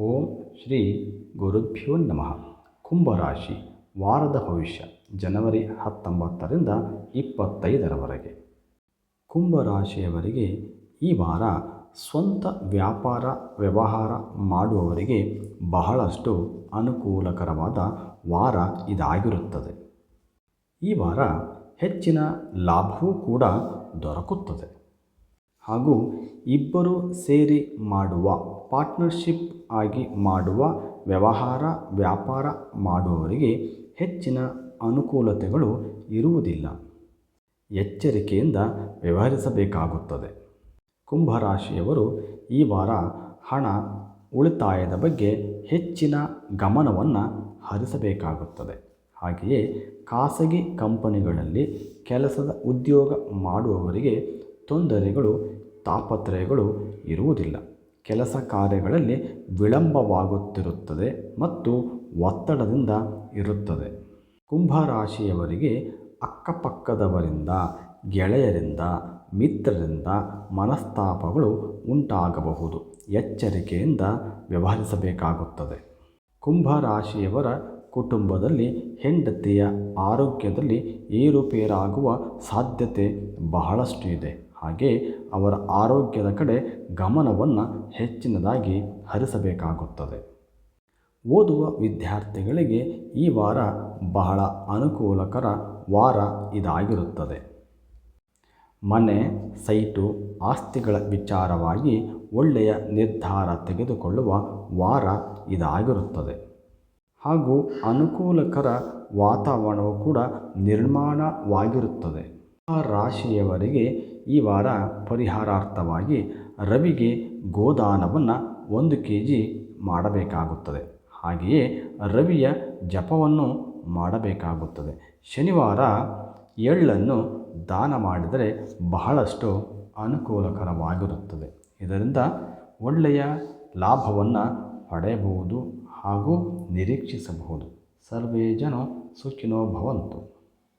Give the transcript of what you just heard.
ಓಂ ಶ್ರೀ ಗುರುಭ್ಯೋ ನಮಃ. ಕುಂಭರಾಶಿ, ವಾರದ ಭವಿಷ್ಯ, ಜನವರಿ ಹತ್ತೊಂಬತ್ತರಿಂದ ಇಪ್ಪತ್ತೈದರವರೆಗೆ. ಕುಂಭರಾಶಿಯವರಿಗೆ ಈ ವಾರ ಸ್ವಂತ ವ್ಯಾಪಾರ, ವ್ಯವಹಾರ ಮಾಡುವವರಿಗೆ ಬಹಳಷ್ಟು ಅನುಕೂಲಕರವಾದ ವಾರ ಇದಾಗಿರುತ್ತದೆ. ಈ ವಾರ ಹೆಚ್ಚಿನ ಲಾಭವೂ ಕೂಡ ದೊರಕುತ್ತದೆ. ಹಾಗೂ ಇಬ್ಬರು ಸೇರಿ ಮಾಡುವ ಪಾರ್ಟ್ನರ್ಶಿಪ್ ಆಗಿ ಮಾಡುವ, ವ್ಯವಹಾರ, ವ್ಯಾಪಾರ ಮಾಡುವವರಿಗೆ ಹೆಚ್ಚಿನ ಅನುಕೂಲತೆಗಳು ಇರುವುದಿಲ್ಲ. ಎಚ್ಚರಿಕೆಯಿಂದ ವ್ಯವಹರಿಸಬೇಕಾಗುತ್ತದೆ. ಕುಂಭರಾಶಿಯವರು ಈ ವಾರ ಹಣ ಉಳಿತಾಯದ ಬಗ್ಗೆ ಹೆಚ್ಚಿನ ಗಮನವನ್ನು ಹರಿಸಬೇಕಾಗುತ್ತದೆ. ಹಾಗೆಯೇ ಖಾಸಗಿ ಕಂಪನಿಗಳಲ್ಲಿ ಕೆಲಸದ ಉದ್ಯೋಗ ಮಾಡುವವರಿಗೆ ತೊಂದರೆಗಳು ತಾಪತ್ರಯಗಳು ಇರುವುದಿಲ್ಲ. ಕೆಲಸ ಕಾರ್ಯಗಳಲ್ಲಿ ವಿಳಂಬವಾಗುತ್ತಿರುತ್ತದೆ ಮತ್ತು ಒತ್ತಡದಿಂದ ಇರುತ್ತದೆ. ಕುಂಭರಾಶಿಯವರಿಗೆ ಅಕ್ಕಪಕ್ಕದವರಿಂದ, ಗೆಳೆಯರಿಂದ, ಮಿತ್ರರಿಂದ ಮನಸ್ತಾಪಗಳು ಉಂಟಾಗಬಹುದು. ಎಚ್ಚರಿಕೆಯಿಂದ ವ್ಯವಹರಿಸಬೇಕಾಗುತ್ತದೆ. ಕುಂಭರಾಶಿಯವರ ಕುಟುಂಬದಲ್ಲಿ ಹೆಂಡತಿಯ ಆರೋಗ್ಯದಲ್ಲಿ ಏರುಪೇರಾಗುವ ಸಾಧ್ಯತೆ ಬಹಳಷ್ಟು ಇದೆ. ಹಾಗೆ ಅವರ ಆರೋಗ್ಯದ ಕಡೆ ಗಮನವನ್ನು ಹೆಚ್ಚಿನದಾಗಿ ಹರಿಸಬೇಕಾಗುತ್ತದೆ. ಓದುವ ವಿದ್ಯಾರ್ಥಿಗಳಿಗೆ ಈ ವಾರ ಬಹಳ ಅನುಕೂಲಕರ ವಾರ ಇದಾಗಿರುತ್ತದೆ. ಮನೆ, ಸೈಟು, ಆಸ್ತಿಗಳ ವಿಚಾರವಾಗಿ ಒಳ್ಳೆಯ ನಿರ್ಧಾರ ತೆಗೆದುಕೊಳ್ಳುವ ವಾರ ಇದಾಗಿರುತ್ತದೆ. ಹಾಗೂ ಅನುಕೂಲಕರ ವಾತಾವರಣವು ಕೂಡ ನಿರ್ಮಾಣವಾಗಿರುತ್ತದೆ. ಆ ರಾಶಿಯವರಿಗೆ ಈ ವಾರ ಪರಿಹಾರಾರ್ಥವಾಗಿ ರವಿಗೆ ಗೋದಾನವನ್ನು ಒಂದು ಕೆ ಜಿ ಮಾಡಬೇಕಾಗುತ್ತದೆ. ಹಾಗೆಯೇ ರವಿಯ ಜಪವನ್ನು ಮಾಡಬೇಕಾಗುತ್ತದೆ. ಶನಿವಾರ ಎಳ್ಳನ್ನು ದಾನ ಮಾಡಿದರೆ ಬಹಳಷ್ಟು ಅನುಕೂಲಕರವಾಗಿರುತ್ತದೆ. ಇದರಿಂದ ಒಳ್ಳೆಯ ಲಾಭವನ್ನು ಪಡೆಯಬಹುದು ಹಾಗೂ ನಿರೀಕ್ಷಿಸಬಹುದು. ಸರ್ವೇ ಜನ ಸುಖಿನೋ ಭವಂತು.